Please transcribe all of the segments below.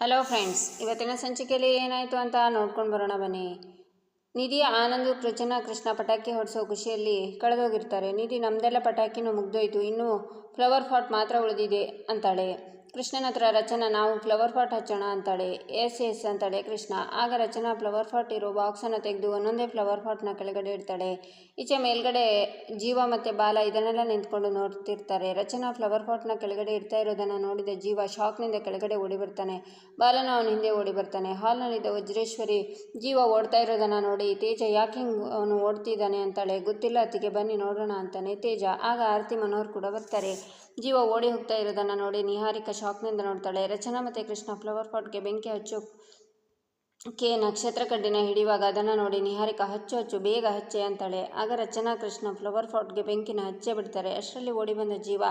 Hello friends ಇವತ್ತಿನ ಸಂಚಿಕೆಯಲ್ಲಿ ಏನಾಯಿತು ಅಂತ ನೋಡ್ಕೊಂಡು ಬರೋಣ ಬನ್ನಿ. ನಿಧಿ ಆನಂದ್ ಕೃಚನ ಕೃಷ್ಣ ಪಟಾಕಿ ಹೊಡೆಸೋ ಖುಷಿಯಲ್ಲಿ ಕಳೆದೋಗಿರ್ತಾರೆ. ನಿಧಿ ನಮ್ಮದೆಲ್ಲ ಪಟಾಕಿನೂ ಮುಗ್ದೋಯ್ತು. ಇನ್ನೂ ಫ್ಲವರ್ ಫಾಟ್ ಮಾತ್ರ ಉಳಿದಿದೆ ಅಂತಾಳೆ. ಕೃಷ್ಣನ ಹತ್ರ ರಚನಾ, ನಾವು ಫ್ಲವರ್ ಪಾಟ್ ಹಚ್ಚೋಣ ಅಂತಾಳೆ. ಎಸ್ ಎಸ್ ಅಂತಾಳೆ ಕೃಷ್ಣ. ಆಗ ರಚನಾ ಫ್ಲವರ್ ಪಾಟ್ ಇರೋ ಬಾಕ್ಸನ್ನು ತೆಗೆದು ಒಂದೊಂದೇ ಫ್ಲವರ್ ಪಾಟ್ನ ಕೆಳಗಡೆ ಇಡ್ತಾಳೆ. ಈಚೆ ಮೇಲ್ಗಡೆ ಜೀವ ಮತ್ತು ಬಾಲ ಇದನ್ನೆಲ್ಲ ನಿಂತ್ಕೊಂಡು ನೋಡ್ತಿರ್ತಾರೆ. ರಚನಾ ಫ್ಲವರ್ ಪಾಟ್ನ ಕೆಳಗಡೆ ಇಡ್ತಾ ಇರೋದನ್ನು ನೋಡಿದ ಜೀವ ಶಾಕ್ನಿಂದ ಕೆಳಗಡೆ ಓಡಿ ಬರ್ತಾನೆ. ಬಾಲನ ಅವನ ಹಿಂದೆ ಓಡಿ ಬರ್ತಾನೆ. ಹಾಲ್ನಲ್ಲಿದ್ದ ವಜ್ರೇಶ್ವರಿ ಜೀವ ಓಡ್ತಾ ಇರೋದನ್ನು ನೋಡಿ, ತೇಜ, ಯಾಕೆ ಅವನು ಓಡ್ತಿದ್ದಾನೆ? ಅಂತಾಳೆ. ಗೊತ್ತಿಲ್ಲ, ಅತ್ತಿಗೆ ಬನ್ನಿ ನೋಡೋಣ ಅಂತಾನೆ ತೇಜ. ಆಗ ಆರತಿ, ಮನೋಹರ್ ಕೂಡ ಬರ್ತಾರೆ. ಜೀವ ಓಡಿ ಹೋಗ್ತಾ ಇರೋದನ್ನು ನೋಡಿ ನಿಹಾರಿಕಾ ಶಾಕ್ನಿಂದ ನೋಡ್ತಾಳೆ. ರಚನಾ ಮತ್ತು ಕೃಷ್ಣ ಫ್ಲವರ್ ಪಾಟ್ಗೆ ಬೆಂಕಿ ಹಚ್ಚೋ ಕೆ ನಕ್ಷತ್ರ ಕಡ್ಡಿನ ಹಿಡಿಯುವಾಗ ಅದನ್ನು ನೋಡಿ ನಿಹಾರಿಕಾ, ಹಚ್ಚು ಹಚ್ಚು, ಬೇಗ ಹಚ್ಚೆ ಅಂತಾಳೆ. ಆಗ ರಚನಾ ಕೃಷ್ಣ ಫ್ಲವರ್ ಫಾಟ್ಗೆ ಬೆಂಕಿನ ಹಚ್ಚೆ ಬಿಡ್ತಾರೆ. ಅಷ್ಟರಲ್ಲಿ ಓಡಿ ಬಂದ ಜೀವ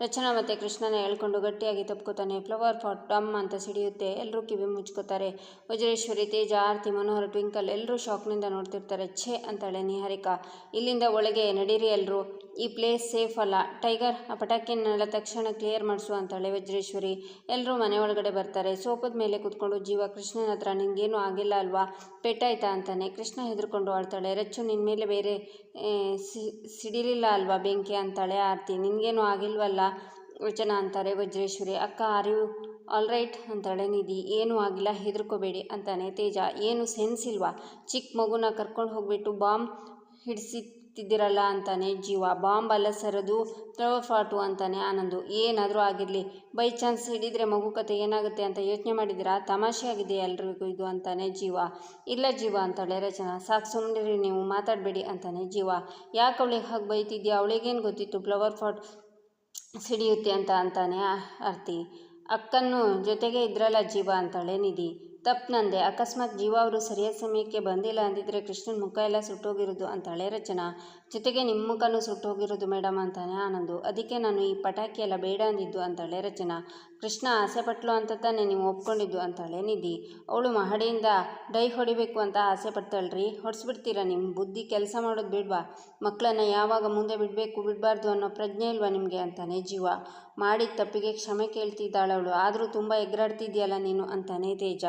ರಚನಾ ಮತ್ತು ಕೃಷ್ಣನ ಎಳ್ಕೊಂಡು ಗಟ್ಟಿಯಾಗಿ ತಪ್ಕೋತಾನೆ ಫ್ಲವರ್ ಫಾಟ್ ಡಮ್ ಅಂತ ಸಿಡಿಯುತ್ತೆ. ಎಲ್ಲರೂ ಕಿವಿ ಮುಚ್ಕೋತಾರೆ. ವಜ್ರೇಶ್ವರಿ, ತೇಜ, ಆರತಿ, ಮನೋಹರ, ಟ್ವಿಂಕಲ್ ಎಲ್ಲರೂ ಶಾಕ್ನಿಂದ ನೋಡ್ತಿರ್ತಾರೆ. ಛೆ ಅಂತಾಳೆ ನಿಹಾರಿಕಾ. ಇಲ್ಲಿಂದ ಒಳಗೆ ನಡೀರಿ ಎಲ್ಲರೂ ಈ ಪ್ಲೇಸ್ ಸೇಫ್ ಅಲ್ಲ. ಟೈಗರ್, ಆ ಪಟಾಕಿಯನ್ನೆಲ್ಲ ತಕ್ಷಣ ಕ್ಲಿಯರ್ ಮಾಡಿಸು ಅಂತಾಳೆ ವಜ್ರೇಶ್ವರಿ. ಎಲ್ಲರೂ ಮನೆ ಒಳಗಡೆ ಬರ್ತಾರೆ. ಸೋಪದ ಮೇಲೆ ಕೂತ್ಕೊಂಡು ಜೀವ ಕೃಷ್ಣನ ಹತ್ರ ನಿನಗೇನು ಆಗಿಲ್ಲ ಅಲ್ವಾ? ಪೆಟ್ಟಾಯ್ತಾ ಅಂತಾನೆ. ಕೃಷ್ಣ ಹೆದರ್ಕೊಂಡು ಆಳ್ತಾಳೆ ರಚ್ಚು ನಿನ್ನ ಮೇಲೆ ಬೇರೆ ಸಿಡಿಲಿಲ್ಲ ಅಲ್ವಾ ಬೆಂಕಿ ಅಂತಾಳೆ ಆರ್ತಿ. ನಿನಗೇನು ಆಗಿಲ್ವಲ್ಲ? ವಚನ ಅಂತಾರೆ ವಜ್ರೇಶ್ವರಿ. ಅಕ್ಕ ಆರ್ ಯು ಆಲ್ ರೈಟ್ ಅಂತಾಳೆ ನಿಧಿ. ಏನೂ ಆಗಿಲ್ಲ, ಹೆದರ್ಕೋಬೇಡಿ ಅಂತಾನೆ ತೇಜ. ಏನು ಸೆನ್ಸ್ ಇಲ್ವಾ? ಚಿಕ್ಕ ಮಗುನ ಕರ್ಕೊಂಡು ಹೋಗ್ಬಿಟ್ಟು ಬಾಂಬ್ ಹಿಡಿಸಿತ್ತಿದ್ದೀರಲ್ಲ ಅಂತಾನೆ, ಜೀವ ಬಾಂಬ್ ಅಲ್ಲ ಸರದು ಫ್ಲವರ್ ಫಾಟು ಅಂತಾನೆ ಆನಂದು. ಏನಾದರೂ ಆಗಿರಲಿ, ಬೈ ಚಾನ್ಸ್ ಹಿಡಿದ್ರೆ ಮಗು ಕತೆ ಏನಾಗುತ್ತೆ ಅಂತ ಯೋಚನೆ ಮಾಡಿದಿರಾ ತಮಾಷೆ ಆಗಿದೆ ಎಲ್ರಿಗೂ ಇದು ಅಂತಾನೆ ಜೀವ. ಇಲ್ಲ ಜೀವ ಅಂತಾಳೆ ರಚನಾ, ಸಾಕು ಸುಮ್ಮನೆ ನೀವು ಮಾತಾಡಬೇಡಿ ಅಂತಾನೆ ಜೀವ. ಯಾಕೆ ಅವಳಿಗೆ ಹಾಗೆ ಬೈತಿದ್ಯಾ? ಅವಳಿಗೇನು ಗೊತ್ತಿತ್ತು ಫ್ಲವರ್ ಫಾಟ್ ಸಿಡಿಯುತ್ತೆ ಅಂತ ಅಂತಾನೆ ಅರ್ತಿ. ಅಕ್ಕನ್ನು ಜೊತೆಗೆ ಇದ್ರಲ್ಲ ಜೀವ ಅಂತಾಳೆ ನಿಧಿ. ತಪ್ಪು ನಂದೆ. ಅಕಸ್ಮಾತ್ ಜೀವ ಅವರು ಸರಿಯಾದ ಸಮಯಕ್ಕೆ ಬಂದಿಲ್ಲ ಅಂದಿದ್ರೆ ಕೃಷ್ಣನ ಮುಖ ಎಲ್ಲ ಸುಟ್ಟೋಗಿರೋದು ಅಂತಾಳೆ ರಚನಾ. ಜೊತೆಗೆ ನಿಮ್ಮ ಮುಖನೂ ಸುಟ್ಟೋಗಿರೋದು ಮೇಡಮ್ ಅಂತಾನೆ ಆನಂದು. ಅದಕ್ಕೆ ನಾನು ಈ ಪಟಾಕಿ ಎಲ್ಲ ಬೇಡ ಅಂದಿದ್ದು ಅಂತಾಳೆ ರಚನಾ. ಕೃಷ್ಣ ಆಸೆ ಪಟ್ಲು ಅಂತ ತಾನೇ ನೀವು ಒಪ್ಕೊಂಡಿದ್ದು ಅಂತಾಳೆ ನಿಧಿ. ಅವಳು ಮಹಡಿಯಿಂದ ಡೈ ಹೊಡಿಬೇಕು ಅಂತ ಆಸೆ ಪಡ್ತಾಳ್ರಿ. ಹೊಡೆಸ್ಬಿಡ್ತೀರಾ ನಿಮ್ಮ ಬುದ್ಧಿ ಕೆಲಸ ಮಾಡೋದು ಬಿಡ್ವಾ. ಮಕ್ಕಳನ್ನು ಯಾವಾಗ ಮುಂದೆ ಬಿಡಬೇಕು, ಬಿಡಬಾರ್ದು ಅನ್ನೋ ಪ್ರಜ್ಞೆ ಇಲ್ವಾ ನಿಮಗೆ ಅಂತಾನೆ ಜೀವ. ಮಾಡಿದ ತಪ್ಪಿಗೆ ಕ್ಷಮೆ ಕೇಳ್ತಿದ್ದಾಳವಳು. ಆದರೂ ತುಂಬ ಎಗ್ರಾಡ್ತಿದ್ಯಲ್ಲ ನೀನು ಅಂತಾನೆ ತೇಜ.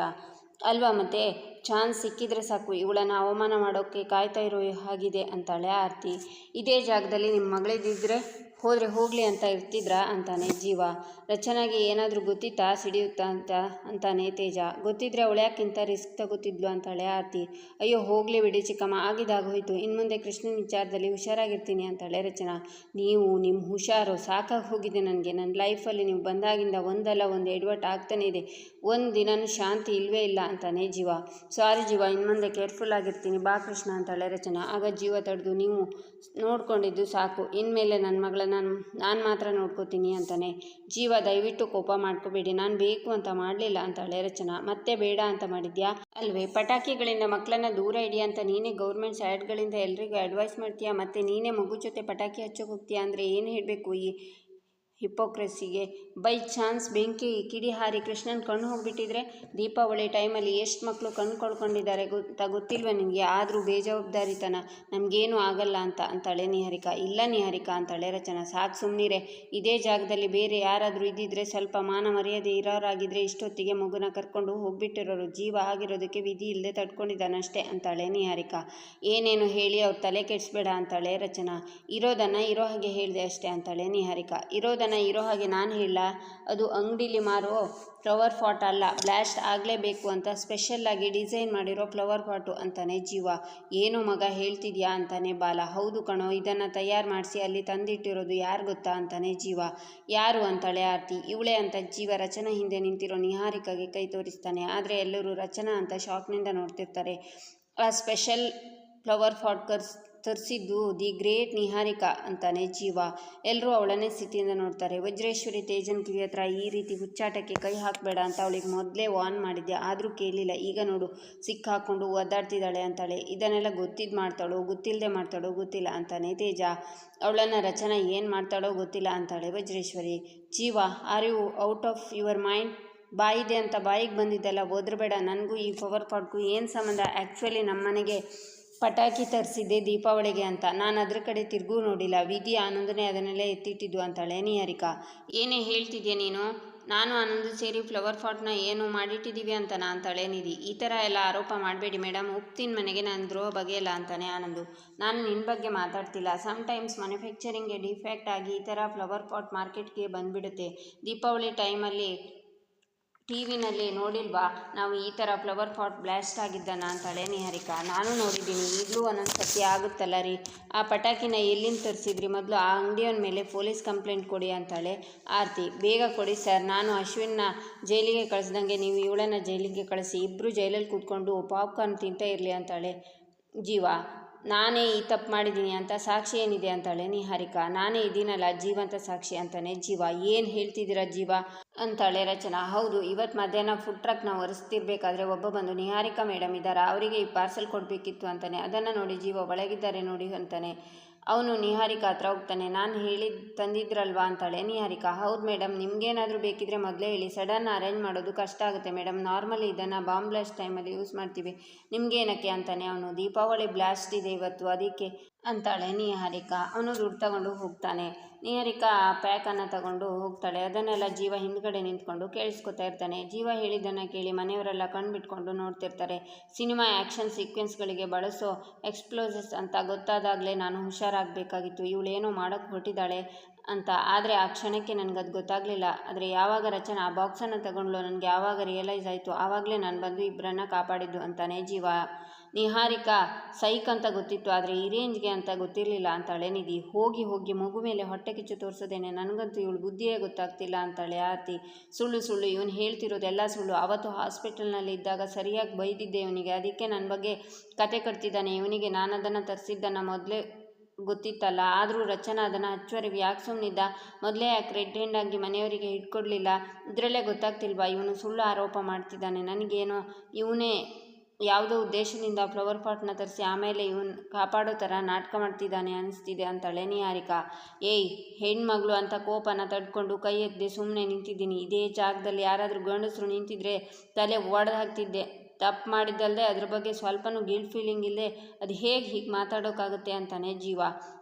ಅಲ್ವಾ ಮತ್ತೆ? ಚಾನ್ಸ್ ಸಿಕ್ಕಿದ್ರೆ ಸಾಕು. ಇವಳನ್ನು ಅವಮಾನ ಮಾಡೋಕ್ಕೆ ಕಾಯ್ತಾ ಇರೋ ಹಾಗಿದೆ ಅಂತಾಳೆ ಆರತಿ. ಇದೇ ಜಾಗದಲ್ಲಿ ನಿಮ್ಮ ಮಗಳಿದ್ದಿದ್ರೆ ಹೋದರೆ ಹೋಗಲಿ ಅಂತ ಇರ್ತಿದ್ರಾ ಅಂತಾನೆ ಜೀವ. ರಚನಾಗೆ ಏನಾದರೂ ಗೊತ್ತಿತ್ತಾ? ಸಿಡಿಯುತ್ತಾ ಅಂತ ಅಂತಾನೆ ತೇಜ. ಗೊತ್ತಿದ್ರೆ ಅವಳ್ಯಾಕಿಂತ ರಿಸ್ಕ್ ತಗೋತಿದ್ಲು ಅಂತಾಳೆ ಆರತಿ. ಅಯ್ಯೋ, ಹೋಗಲಿ ಬಿಡಿ ಚಿಕ್ಕಮ್ಮ ಆಗಿದಾಗೋಯ್ತು ಇನ್ನು ಮುಂದೆ ಕೃಷ್ಣನ ವಿಚಾರದಲ್ಲಿ ಹುಷಾರಾಗಿರ್ತೀನಿ ಅಂತಾಳೆ ರಚನಾ. ನೀವು ನಿಮ್ಮ ಹುಷಾರು, ಸಾಕಾಗಿ ಹೋಗಿದೆ ನನಗೆ. ನನ್ನ ಲೈಫಲ್ಲಿ ನೀವು ಬಂದಾಗಿಂದ ಒಂದಲ್ಲ ಒಂದು ಎಡ್ವರ್ಟ್ ಆಗ್ತಾನೆ ಇದೆ. ಒಂದು ದಿನನೂ ಶಾಂತಿ ಇಲ್ಲವೇ ಇಲ್ಲ ಅಂತಾನೆ ಜೀವ. ಸಾರಿ ಜೀವ ಇನ್ಮುಂದೆ ಕೇರ್ಫುಲ್ ಆಗಿರ್ತೀನಿ. ಬಾ ಕೃಷ್ಣ ಅಂತಾಳೆ ರಚನಾ. ಆಗ ಜೀವ ತಡೆದು, ನೀವು ನೋಡ್ಕೊಂಡಿದ್ದು ಸಾಕು. ಇನ್ಮೇಲೆ ನನ್ನ ಮಗಳನ್ನ ನಾನು ಮಾತ್ರ ನೋಡ್ಕೋತೀನಿ ಅಂತಾನೆ. ಜೀವ, ದಯವಿಟ್ಟು ಕೋಪ ಮಾಡ್ಕೋಬೇಡಿ. ನಾನು ಬೇಕು ಅಂತ ಮಾಡಲಿಲ್ಲ ಅಂತಾಳೆ ರಚನಾ. ಮತ್ತೆ ಬೇಡ ಅಂತ ಮಾಡಿದ್ಯಾ? ಅಲ್ವೇ, ಪಟಾಕಿಗಳಿಂದ ಮಕ್ಕಳನ್ನ ದೂರ ಇಡಿ ಅಂತ ನೀನೇ ಗೌರ್ಮೆಂಟ್ ಸೈಡ್ಗಳಿಂದ ಎಲ್ರಿಗೂ ಅಡ್ವೈಸ್ ಮಾಡ್ತೀಯಾ? ಮತ್ತೆ ನೀನೇ ಮಗು ಜೊತೆ ಪಟಾಕಿ ಹಚ್ಚೋಕೆ ಹೋಗ್ತೀಯಾ? ಅಂದರೆ ಏನು ಹೇಳಬೇಕು ಈ ಹಿಪೋಕ್ರೆಸಿಗೆ. ಬೈ ಚಾನ್ಸ್ ಬೆಂಕಿ, ಕಿಡಿ ಹಾರಿ ಕೃಷ್ಣನ ಕಣ್ಣು ಹೋಗಿಬಿಟ್ಟಿದ್ರೆ ದೀಪಾವಳಿ ಟೈಮಲ್ಲಿ ಎಷ್ಟು ಮಕ್ಕಳು ಕಣ್ಣು ಕಳ್ಕೊಂಡಿದ್ದಾರೆ ಗೊತ್ತಾ ಗೊತ್ತಿಲ್ವ ನಿಮಗೆ? ಆದರೂ ಬೇಜವಾಬ್ದಾರಿತನ. ನಮಗೇನು ಆಗಲ್ಲ ಅಂತ ಅಂತಾಳೆ ನಿಹಾರಿಕಾ. ಇಲ್ಲ ನಿಹಾರಿಕಾ ಅಂತಾಳೆ ರಚನಾ. ಸಾಕು ಸುಮ್ಮನಿರೆ ಇದೇ ಜಾಗದಲ್ಲಿ ಬೇರೆ ಯಾರಾದರೂ ಇದ್ದಿದ್ರೆ ಸ್ವಲ್ಪ ಮಾನ ಮರ್ಯಾದೆ ಇರೋರಾಗಿದ್ದರೆ ಇಷ್ಟೊತ್ತಿಗೆ ಮಗುನ ಕರ್ಕೊಂಡು ಹೋಗ್ಬಿಟ್ಟಿರೋರು. ಜೀವ ಆಗಿರೋದಕ್ಕೆ ವಿಧಿ ಇಲ್ಲದೆ ತಡ್ಕೊಂಡಿದ್ದಾನಷ್ಟೇ ಅಂತಾಳೆ ನಿಹಾರಿಕಾ. ಏನೇನು ಹೇಳಿ ಅವ್ರು ತಲೆ ಕೆಡಿಸ್ಬೇಡ ಅಂತಾಳೆ ರಚನಾ. ಇರೋದನ್ನು ಇರೋ ಹಾಗೆ ಹೇಳಿದೆ ಅಷ್ಟೇ ಅಂತಾಳೆ ನಿಹಾರಿಕಾ. ಇರೋದನ್ನು ಇರೋ ಹಾಗೆ ನಾನು ಹೇಳ, ಅದು ಅಂಗಡಿಲಿ ಮಾರೋ ಫ್ಲವರ್ ಪಾಟ್ ಅಲ್ಲ, ಬ್ಲಾಸ್ಟ್ ಆಗಲೇಬೇಕು ಅಂತ ಸ್ಪೆಷಲ್ಲಾಗಿ ಡಿಸೈನ್ ಮಾಡಿರೋ ಫ್ಲವರ್ ಪಾಟು ಅಂತಾನೆ ಜೀವ. ಏನು ಮಗ ಹೇಳ್ತಿದ್ಯಾ ಅಂತಾನೆ ಬಾಲ. ಹೌದು ಕಣೋ, ಇದನ್ನು ತಯಾರು ಮಾಡಿಸಿ ಅಲ್ಲಿ ತಂದಿಟ್ಟಿರೋದು ಯಾರು ಗೊತ್ತಾ ಅಂತಾನೆ ಜೀವ. ಯಾರು ಅಂತಾಳೆ ಆರ್ತಿ? ಇವಳೆ ಅಂತ ಜೀವ ರಚನಾ ಹಿಂದೆ ನಿಂತಿರೋ ನಿಹಾರಿಕಾಗೆ ಕೈ ತೋರಿಸ್ತಾನೆ. ಆದರೆ ಎಲ್ಲರೂ ರಚನಾ ಅಂತ ಶಾಕ್ನಿಂದ ನೋಡ್ತಿರ್ತಾರೆ. ಆ ಸ್ಪೆಷಲ್ ಫ್ಲವರ್ ಪಾಟ್ ಕರ್ಸ್ ತರಿಸಿದ್ದು ದಿ ಗ್ರೇಟ್ ನಿಹಾರಿಕಾ ಅಂತಾನೆ ಜೀವ. ಎಲ್ಲರೂ ಅವಳನ್ನೇ ಸ್ಥಿತಿಯಿಂದ ನೋಡ್ತಾರೆ. ವಜ್ರೇಶ್ವರಿ ತೇಜನ್ ಕಿವಿ ಹತ್ರ ಈ ರೀತಿ ಹುಚ್ಚಾಟಕ್ಕೆ ಕೈ ಹಾಕಬೇಡ ಅಂತ ಅವಳಿಗೆ ಮೊದಲೇ ವಾರ್ನ್ ಮಾಡಿದ್ದೆ ಆದರೂ ಕೇಳಿಲ್ಲ. ಈಗ ನೋಡು, ಸಿಕ್ಕಾಕೊಂಡು ಒದ್ದಾಡ್ತಿದ್ದಾಳೆ ಅಂತಾಳೆ. ಇದನ್ನೆಲ್ಲ ಗೊತ್ತಿದ್ದು ಮಾಡ್ತಾಳೋ ಗೊತ್ತಿಲ್ಲದೆ ಮಾಡ್ತಾಳೋ ಗೊತ್ತಿಲ್ಲ ಅಂತಾನೆ ತೇಜ. ಅವಳನ್ನ ರಚನೆ ಏನು ಮಾಡ್ತಾಳೋ ಗೊತ್ತಿಲ್ಲ ಅಂತಾಳೆ ವಜ್ರೇಶ್ವರಿ. ಜೀವ, are you out of your mind? ಬಾಯಿದೆ ಅಂತ ಬಾಯಿಗೆ ಬಂದಿದ್ದೆಲ್ಲ ಓದ್ರಬೇಡ ನನಗೂ ಈ ಪವರ್ ಪಾಟ್ಗೂ ಏನು ಸಂಬಂಧ? ಆ್ಯಕ್ಚುಲಿ ನಮ್ಮನೆಗೆ ಪಟಾಕಿ ತರಿಸಿದ್ದೆ ದೀಪಾವಳಿಗೆ ಅಂತ. ನಾನು ಅದ್ರ ಕಡೆ ತಿರುಗೂ ನೋಡಿಲ್ಲ. ವಿಧಿ ಆನಂದನೇ ಅದನ್ನೆಲ್ಲ ಎತ್ತಿಟ್ಟಿದ್ದು ಅಂತಾಳೆ. ನಿಹಾರಿಕಾ ಏನೇ ಹೇಳ್ತಿದ್ಯಾ ನೀನು? ನಾನು ಆನಂದು ಸೇರಿ ಫ್ಲವರ್ ಫಾಟ್ನ ಏನು ಮಾಡಿಟ್ಟಿದ್ದೀವಿ ಅಂತನಾ ಅಂತಾಳೆ ನಿಧಿ. ಈ ಥರ ಎಲ್ಲ ಆರೋಪ ಮಾಡಬೇಡಿ ಮೇಡಮ್ ಉಪ್ತಿನ ಮನೆಗೆ ನಾನು ದ್ರೋಹ ಬಗೆಯಲ್ಲ ಅಂತಾನೆ ಆನಂದು. ನಾನು ನಿನ್ನ ಬಗ್ಗೆ ಮಾತಾಡ್ತಿಲ್ಲ. ಸಮ್ಟೈಮ್ಸ್ ಮ್ಯಾನುಫ್ಯಾಕ್ಚರಿಂಗ್ಗೆ ಡಿಫೆಕ್ಟ್ ಆಗಿ ಈ ಥರ ಫ್ಲವರ್ ಪಾಟ್ ಮಾರ್ಕೆಟ್ಗೆ ಬಂದುಬಿಡುತ್ತೆ. ದೀಪಾವಳಿ ಟೈಮಲ್ಲಿ ಟಿ ವಿನಲ್ಲಿ ನೋಡಿಲ್ವಾ? ನಾವು ಈ ಥರ ಫ್ಲವರ್ ಪಾಟ್ ಬ್ಲ್ಯಾಸ್ಟ್ ಆಗಿದ್ದಾನ ಅಂತಾಳೆ ನಿಹಾರಿಕಾ. ನಾನು ನೋಡಿದ್ದೀನಿ, ಈಗಲೂ ಒಂದೊಂದು ಸತಿ ಆಗುತ್ತಲ್ಲ ರೀ. ಆ ಪಟಾಕಿನ ಎಲ್ಲಿಂದ ತರಿಸಿದ್ರಿ? ಮೊದಲು ಆ ಅಂಗಡಿಯವನ ಮೇಲೆ ಪೊಲೀಸ್ ಕಂಪ್ಲೇಂಟ್ ಕೊಡಿ ಅಂತಾಳೆ ಆರತಿ. ಬೇಗ ಕೊಡಿ ಸರ್, ನಾನು ಅಶ್ವಿನ್ನ ಜೈಲಿಗೆ ಕಳಿಸ್ದಂಗೆ ನೀವು ಇವಳನ್ನ ಜೈಲಿಗೆ ಕಳಿಸಿ ಇಬ್ಬರು ಜೈಲಲ್ಲಿ ಕೂತ್ಕೊಂಡು ಪಾಪ್ಕಾರ್ನ್ ತಿಂತಾ ಇರಲಿ ಅಂತಾಳೆ ಜೀವ. ನಾನೇ ಈ ತಪ್ಪು ಮಾಡಿದ್ದೀನಿ ಅಂತ ಸಾಕ್ಷಿ ಏನಿದೆ ಅಂತಾಳೆ ನಿಹಾರಿಕಾ. ನಾನೇ ಇದ್ದೀನಲ್ಲ ಜೀವಂತ ಸಾಕ್ಷಿ ಅಂತಾನೆ ಜೀವ. ಏನು ಹೇಳ್ತಿದ್ದೀರಾ ಜೀವ? ಅಂತಾಳೆ ರಚನಾ. ಹೌದು ಇವತ್ತು ಮಧ್ಯಾಹ್ನ ಫುಡ್ ಟ್ರಕ್ನ ಒರೆಸ್ತಿರ್ಬೇಕಾದ್ರೆ ಒಬ್ಬ ಬಂದು, ನಿಹಾರಿಕಾ ಮೇಡಮ್ ಇದ್ದಾರಾ ಅವರಿಗೆ ಈ ಪಾರ್ಸೆಲ್ ಕೊಡಬೇಕಿತ್ತು ಅಂತಾನೆ. ಅದನ್ನು ನೋಡಿ ಜೀವ ಒಳಗಿದ್ದಾರೆ ನೋಡಿ ಅಂತಾನೆ. ಅವನು ನಿಹಾರಿಕಾ ಹತ್ರ ಹೋಗ್ತಾನೆ. ನಾನು ಹೇಳಿದ, ತಂದಿದ್ರಲ್ವಾ? ಅಂತಾಳೆ. ನಿಹಾರಿಕಾ, ಹೌದು ಮೇಡಮ್ ನಿಮಗೇನಾದರೂ ಬೇಕಿದ್ರೆ ಮೊದಲೇ ಹೇಳಿ. ಸಡನ್ ಅರೇಂಜ್ ಮಾಡೋದು ಕಷ್ಟ ಆಗುತ್ತೆ ಮೇಡಮ್ ನಾರ್ಮಲಿ ಇದನ್ನು ಬಾಂಬ್ ಬ್ಲಾಸ್ಟ್ ಟೈಮಲ್ಲಿ ಯೂಸ್ ಮಾಡ್ತೀವಿ. ನಿಮ್ಗೇನಕ್ಕೆ? ಅಂತಾನೆ. ಅವನು ದೀಪಾವಳಿ ಬ್ಲಾಸ್ಟ್ ಇದೆ ಇವತ್ತು, ಅದಕ್ಕೆ. ಅಂತಾಳೆ ನಿಹಾರಿಕಾ. ಅವನು ದುಡ್ಡು ತಗೊಂಡು ಹೋಗ್ತಾನೆ. ನಿಹಾರಿಕಾ ಆ ಪ್ಯಾಕನ್ನು ತಗೊಂಡು ಹೋಗ್ತಾಳೆ. ಅದನ್ನೆಲ್ಲ ಜೀವ ಹಿಂದ್ಗಡೆ ನಿಂತ್ಕೊಂಡು ಕೇಳಿಸ್ಕೊತಾ ಇರ್ತಾನೆ. ಜೀವ ಹೇಳಿದ್ದನ್ನು ಕೇಳಿ ಮನೆಯವರೆಲ್ಲ ಕಣ್ಬಿಟ್ಕೊಂಡು ನೋಡ್ತಿರ್ತಾರೆ ಸಿನಿಮಾ ಆ್ಯಕ್ಷನ್ ಸೀಕ್ವೆನ್ಸ್ಗಳಿಗೆ ಬಳಸೋ ಎಕ್ಸ್ಪ್ಲೋಸಿವ್ಸ್ ಅಂತ ಗೊತ್ತಾದಾಗಲೇ ನಾನು ಹುಷಾರಾಗಬೇಕಾಗಿತ್ತು. ಇವಳೇನೋ ಮಾಡೋಕ್ಕೆ ಹೊರಟಿದ್ದಾಳೆ ಅಂತ. ಆದರೆ ಆ ಕ್ಷಣಕ್ಕೆ ನನಗದು ಗೊತ್ತಾಗಲಿಲ್ಲ. ಆದರೆ ಯಾವಾಗ ರಚನಾ ಆ ಬಾಕ್ಸನ್ನು ತಗೊಂಡ್ಲೋ ನನಗೆ ಯಾವಾಗ ರಿಯಲೈಸ್ ಆಯಿತು, ಆವಾಗಲೇ ನಾನು ಬಂದು ಇಬ್ಬರನ್ನ ಕಾಪಾಡಿದ್ದು ಅಂತಾನೆ ಜೀವ. ನಿಹಾರಿಕಾ, ಸೈಕ್ ಅಂತ ಗೊತ್ತಿತ್ತು, ಆದರೆ ಈ ರೇಂಜ್ಗೆ ಅಂತ ಗೊತ್ತಿರಲಿಲ್ಲ ಅಂತಾಳೆ. ನಿಧಿ ಹೋಗಿ ಹೋಗಿ ಮಗು ಮೇಲೆ ಹೊಟ್ಟೆ ಕಿಚ್ಚು ತೋರಿಸೋದೇನೆ, ನನಗಂತೂ ಇವಳು ಬುದ್ಧಿಯೇ ಗೊತ್ತಾಗ್ತಿಲ್ಲ ಅಂತಾಳೆ ಆತಿ ಸುಳ್ಳು ಸುಳ್ಳು, ಇವನು ಹೇಳ್ತಿರೋದೆಲ್ಲ ಸುಳ್ಳು. ಅವತ್ತು ಹಾಸ್ಪಿಟಲ್ನಲ್ಲಿ ಇದ್ದಾಗ ಸರಿಯಾಗಿ ಬೈದಿದ್ದೆ ಇವನಿಗೆ. ಅದಕ್ಕೆ ನನ್ನ ಬಗ್ಗೆ ಕತೆ ಕಟ್ತಿದ್ದಾನೆ. ಇವನಿಗೆ ನಾನು ಅದನ್ನು ತರಿಸಿದ್ದನ್ನು ಮೊದಲೇ ಗೊತ್ತಿತ್ತಲ್ಲ. ಆದರೂ ರಚನಾ ಅದನ್ನು ಹಚ್ಚುವರೆಗೆ ಯಾಕೆ ಸುಮ್ಮನಿದ್ದ ಮೊದಲೇ ಯಾಕೆ ರೆಡ್ ಹ್ಯಾಂಡಾಗಿ ಮನೆಯವರಿಗೆ ಇಟ್ಕೊಡ್ಲಿಲ್ಲ ಇದರಲ್ಲೇ ಗೊತ್ತಾಗ್ತಿಲ್ವಾ? ಇವನು ಸುಳ್ಳು ಆರೋಪ ಮಾಡ್ತಿದ್ದಾನೆ. ನನಗೇನೋ ಇವನೇ ಯಾವುದೋ ಉದ್ದೇಶದಿಂದ ಫ್ಲವರ್ ಪಾಟ್ನ ತರಿಸಿ ಆಮೇಲೆ ಇವನ್ ಕಾಪಾಡೋ ಥರ ನಾಟಕ ಮಾಡ್ತಿದ್ದಾನೆ ಅನಿಸ್ತಿದೆ ಅಂತಾಳೆ ನಿಹಾರಿಕಾ. ಏಯ್, ಹೆಣ್ಮಗಳು ಅಂತ ಕೋಪನ ತಡ್ಕೊಂಡು ಕೈ ಎತ್ತದೆ ಸುಮ್ಮನೆ ನಿಂತಿದ್ದೀನಿ. ಇದೇ ಜಾಗದಲ್ಲಿ ಯಾರಾದರೂ ಗಂಡಸರು ನಿಂತಿದ್ರೆ ತಲೆ ಒಡೆದು ಹಾಕ್ತಿದ್ದೆ. ತಪ್ಪು ಮಾಡಿದ್ದಲ್ಲದೆ ಅದ್ರ ಬಗ್ಗೆ ಸ್ವಲ್ಪನೂ ಗಿಲ್ಟ್ ಫೀಲಿಂಗ್ ಇಲ್ಲದೆ ಅದು ಹೇಗೆ ಹೀಗೆ ಮಾತಾಡೋಕ್ಕಾಗುತ್ತೆ ಅಂತಾನೆ ಜೀವ.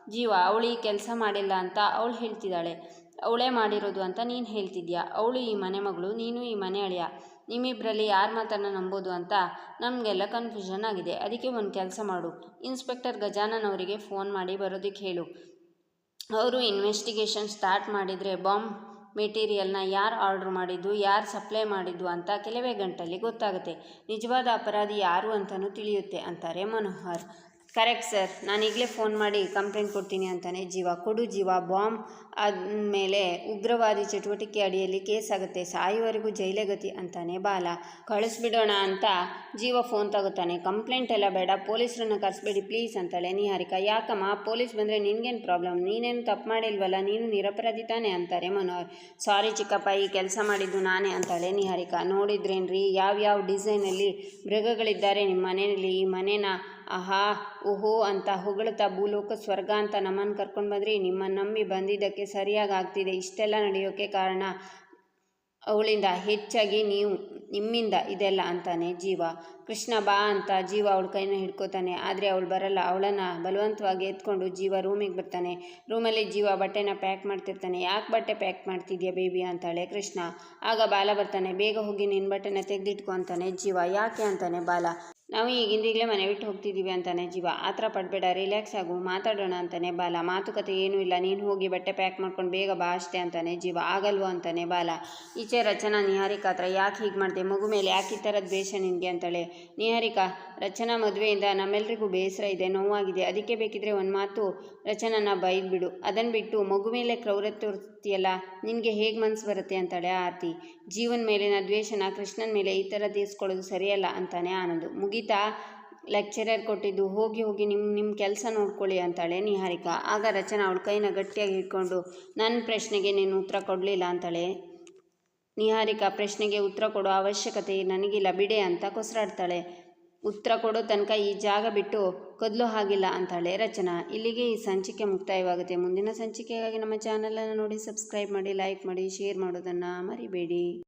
ಜೀವ, ಅವಳು ಈ ಕೆಲಸ ಮಾಡಿಲ್ಲ ಅಂತ ಅವಳು ಹೇಳ್ತಿದ್ದಾಳೆ. ಅವಳೇ ಮಾಡಿರೋದು ಅಂತ ನೀನು ಹೇಳ್ತಿದ್ಯಾ? ಅವಳು ಈ ಮನೆ ಮಗಳು, ನೀನು ಈ ಮನೆ ಅಳಿಯ. ನಿಮ್ಮಿಬ್ಬರಲ್ಲಿ ಯಾರ ಮಾತನ್ನು ನಂಬೋದು ಅಂತ ನಮಗೆಲ್ಲ ಕನ್ಫ್ಯೂಷನ್ ಆಗಿದೆ. ಅದಕ್ಕೆ ಒಂದು ಕೆಲಸ ಮಾಡು. ಇನ್ಸ್ಪೆಕ್ಟರ್ ಗಜಾನನ್ ಅವರಿಗೆ ಫೋನ್ ಮಾಡಿ ಬರೋದಕ್ಕೆ ಹೇಳು. ಅವರು ಇನ್ವೆಸ್ಟಿಗೇಷನ್ ಸ್ಟಾರ್ಟ್ ಮಾಡಿದರೆ ಬಾಂಬ್ ಮೆಟೀರಿಯಲ್ನ ಯಾರು ಆರ್ಡ್ರ್ ಮಾಡಿದ್ದು, ಯಾರು ಸಪ್ಲೈ ಮಾಡಿದ್ದು ಅಂತ ಕೆಲವೇ ಗಂಟಲ್ಲಿ ಗೊತ್ತಾಗುತ್ತೆ. ನಿಜವಾದ ಅಪರಾಧಿ ಯಾರು ಅಂತಲೂ ತಿಳಿಯುತ್ತೆ, ಅಂತಾರೆ ಮನೋಹರ್. Correct sir. ನಾನು ಈಗಲೇ ಫೋನ್ ಮಾಡಿ ಕಂಪ್ಲೇಂಟ್ ಕೊಡ್ತೀನಿ ಅಂತಾನೆ. ಜೀವ ಕೊಡು ಜೀವ ಬಾಂಬ್ ಆದಮೇಲೆ ಉಗ್ರವಾದಿ ಚಟುವಟಿಕೆ ಅಡಿಯಲ್ಲಿ ಕೇಸ್ ಆಗುತ್ತೆ. ಸಾಯುವವರೆಗೂ ಜೈಲೇ ಗತಿ ಅಂತಾನೆ ಬಾಲ. ಕಳಿಸ್ಬಿಡೋಣ ಅಂತ ಜೀವ ಫೋನ್ ತಗೋತಾನೆ. ಕಂಪ್ಲೇಂಟ್ ಎಲ್ಲ ಬೇಡ. ಪೊಲೀಸರನ್ನ ಕರೆಸ್ಬೇಡಿ ಪ್ಲೀಸ್ ಅಂತಾಳೆ ನಿಹಾರಿಕಾ. ಯಾಕಮ್ಮ? ಪೊಲೀಸ್ ಬಂದರೆ ನಿನಗೇನು ಪ್ರಾಬ್ಲಮ್ ನೀನೇನು ತಪ್ಪು ಮಾಡಿಲ್ವಲ್ಲ? ನೀನು ನಿರಪರಾಧಿ ತಾನೆ ಅಂತಾರೆ ಮನೋಹರ್. ಸಾರಿ ಚಿಕ್ಕಪ್ಪ, ಈ ಕೆಲಸ ಮಾಡಿದ್ದು ನಾನೇ ಅಂತಾಳೆ ನಿಹಾರಿಕಾ. ನೋಡಿದ್ರೇನ್ರಿ? ಯಾವ್ಯಾವ ಡಿಸೈನಲ್ಲಿ ಮೃಗಗಳಿದ್ದಾರೆ ನಿಮ್ಮ ಮನೆಯಲ್ಲಿ ಈ ಮನೇನ ಆಹಾ, ಓಹೋ, ಅಂತ ಹೊಗಳ್ತಾ ಭೂಲೋಕ ಸ್ವರ್ಗ ಅಂತ ನಮ್ಮನ್ನು ಕರ್ಕೊಂಡು ಬಂದ್ರಿ. ನಿಮ್ಮನ್ನು ನಂಬಿ ಬಂದಿದ್ದಕ್ಕೆ ಸರಿಯಾಗಿ ಆಗ್ತಿದೆ. ಇಷ್ಟೆಲ್ಲ ನಡೆಯೋಕ್ಕೆ ಕಾರಣ ಅವಳಿಂದ. ಹೆಚ್ಚಾಗಿ ನೀವು ನಿಮ್ಮಿಂದ ಇದೆಲ್ಲ ಅಂತಾನೆ ಜೀವ. ಕೃಷ್ಣ ಬಾ ಅಂತ ಜೀವ ಅವಳ ಕೈನ ಹಿಡ್ಕೋತಾನೆ. ಆದರೆ ಅವಳು ಬರಲ್ಲ. ಅವಳನ್ನು ಬಲವಂತವಾಗಿ ಎತ್ಕೊಂಡು ಜೀವ ರೂಮಿಗೆ ಬರ್ತಾನೆ. ರೂಮಲ್ಲಿ ಜೀವ ಬಟ್ಟೆನ ಪ್ಯಾಕ್ ಮಾಡ್ತಿರ್ತಾನೆ. ಯಾಕೆ ಬಟ್ಟೆ ಪ್ಯಾಕ್ ಮಾಡ್ತಿದ್ಯಾ ಬೇಬಿ ಅಂತಾಳೆ ಕೃಷ್ಣ. ಆಗ ಬಾಲ ಬರ್ತಾನೆ. ಬೇಗ ಹೋಗಿ ನಿನ್ನ ಬಟ್ಟೆನ ತೆಗೆದಿಟ್ಕೊ ಅಂತಾನೆ ಜೀವ. ಯಾಕೆ ಅಂತಾನೆ ಬಾಲ. ನಾವು ಈಗಿಂದೀಗಲೇ ಮನೆ ಬಿಟ್ಟು ಹೋಗ್ತಿದ್ದೀವಿ ಅಂತಾನೆ ಜೀವ. ಆ ಥರ ಪಡಬೇಡ. ರಿಲ್ಯಾಕ್ಸ್ ಆಗು. ಮಾತಾಡೋಣ ಅಂತಾನೆ ಬಾಲ. ಮಾತುಕತೆ ಏನೂ ಇಲ್ಲ. ನೀನು ಹೋಗಿ ಬಟ್ಟೆ ಪ್ಯಾಕ್ ಮಾಡ್ಕೊಂಡು ಬೇಗ ಬಾ ಅಷ್ಟೇ ಅಂತಾನೆ ಜೀವ. ಆಗಲ್ವೋ ಅಂತಾನೆ ಬಾಲ. ಈಚೆ ರಚನಾ ನಿಹಾರಿಕಾ ಹತ್ರ ಯಾಕೆ ಹೀಗೆ ಮಾಡಿದೆ ಮಗು ಮೇಲೆ ಯಾಕೆ ಈ ಥರ ದ್ವೇಷ ನಿನಗೆ ಅಂತಾಳೆ. ನಿಹಾರಿಕಾ, ರಚನಾ ಮದುವೆಯಿಂದ ನಮ್ಮೆಲ್ರಿಗೂ ಬೇಸರ ಇದೆ, ನೋವಾಗಿದೆ. ಅದಕ್ಕೆ ಬೇಕಿದ್ರೆ ಒಂದು ಮಾತು ರಚನನ ಬೈದ್ಬಿಡು ಅದನ್ನು ಬಿಟ್ಟು ಮಗು ಮೇಲೆ ಕ್ರೌರ ತೋರಿಸ್ತೀಯಲ್ಲ, ನಿನಗೆ ಹೇಗೆ ಮನಸ್ಸು ಬರುತ್ತೆ ಅಂತಾಳೆ ಆರತಿ. ಜೀವನ ಮೇಲಿನ ದ್ವೇಷನ ಕೃಷ್ಣನ ಮೇಲೆ ಈ ಥರ ತೀರಿಸ್ಕೊಳ್ಳೋದು ಸರಿಯಲ್ಲ ಅಂತಾನೆ ಆನಂದ್. ಮುಗೀತಾ ಲೆಕ್ಚರರ್ ಕೊಟ್ಟಿದ್ದು, ಹೋಗಿ ಹೋಗಿ ನಿಮ್ಮ ನಿಮ್ಮ ಕೆಲಸ ನೋಡ್ಕೊಳ್ಳಿ ಅಂತಾಳೆ ನಿಹಾರಿಕಾ. ಆಗ ರಚನಾ ಅವಳ ಕೈನ ಗಟ್ಟಿಯಾಗಿ ಹಿಡ್ಕೊಂಡು ನನ್ನ ಪ್ರಶ್ನೆಗೆ ನೀನು ಉತ್ತರ ಕೊಡಲಿಲ್ಲ ಅಂತಾಳೆ. ನಿಹಾರಿಕಾ ಪ್ರಶ್ನೆಗೆ ಉತ್ತರ ಕೊಡೋ ಅವಶ್ಯಕತೆ ನನಗಿಲ್ಲ ಬಿಡೆ ಅಂತ ಕೊಸರಾಡ್ತಾಳೆ. ಉತ್ತರ ಕೊಡೋ ತನಕ ಈ ಜಾಗ ಬಿಟ್ಟು ಕದಲೋ ಹಾಗಿಲ್ಲ ಅಂತಾಳೆ ರಚನಾ. ಇಲ್ಲಿಗೆ ಈ ಸಂಚಿಕೆ ಮುಕ್ತಾಯವಾಗುತ್ತೆ. ಮುಂದಿನ ಸಂಚಿಕೆಗಾಗಿ ನಮ್ಮ ಚಾನಲನ್ನು ನೋಡಿ, ಸಬ್ಸ್ಕ್ರೈಬ್ ಮಾಡಿ, ಲೈಕ್ ಮಾಡಿ, ಶೇರ್ ಮಾಡೋದನ್ನು ಮರಿಬೇಡಿ.